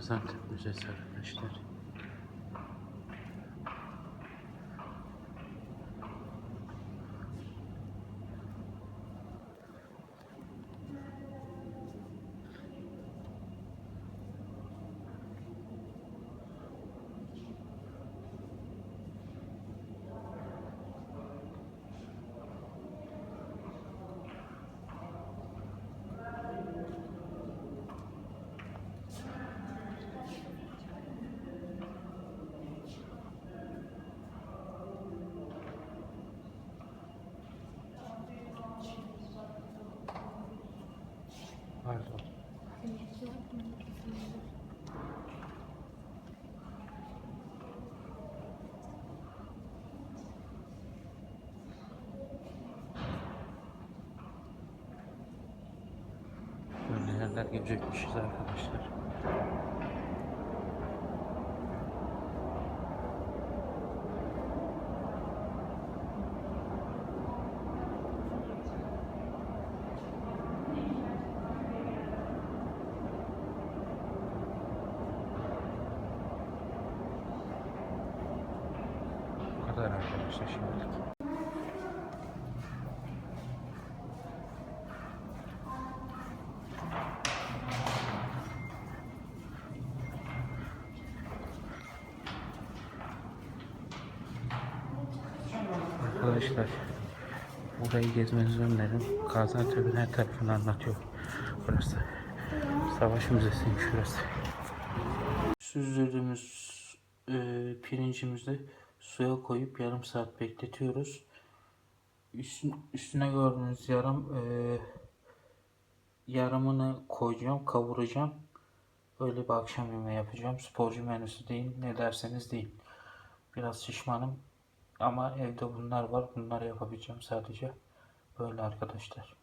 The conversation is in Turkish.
Gaziantep Müzesi arkadaşlar. Pardon. Böyle yerler görecekmişiz arkadaşlar. Kadar arkadaşlar şimdilik. Arkadaşlar burayı gezmenizi öneririm. Gaziantep'in her tarafını anlatıyor burası. Savaş Müzesi'ymiş şurası. Süzdürdüğümüz e, pirincimizi suya koyup yarım saat bekletiyoruz. Üstün, üstüne gördüğünüz yarım e, yarımını koyacağım, kavuracağım. Böyle bir akşam yemeği yapacağım. Sporcu menüsü değil, ne derseniz değil. Biraz şişmanım ama evde bunlar var. Bunları yapabileceğim sadece. Böyle arkadaşlar.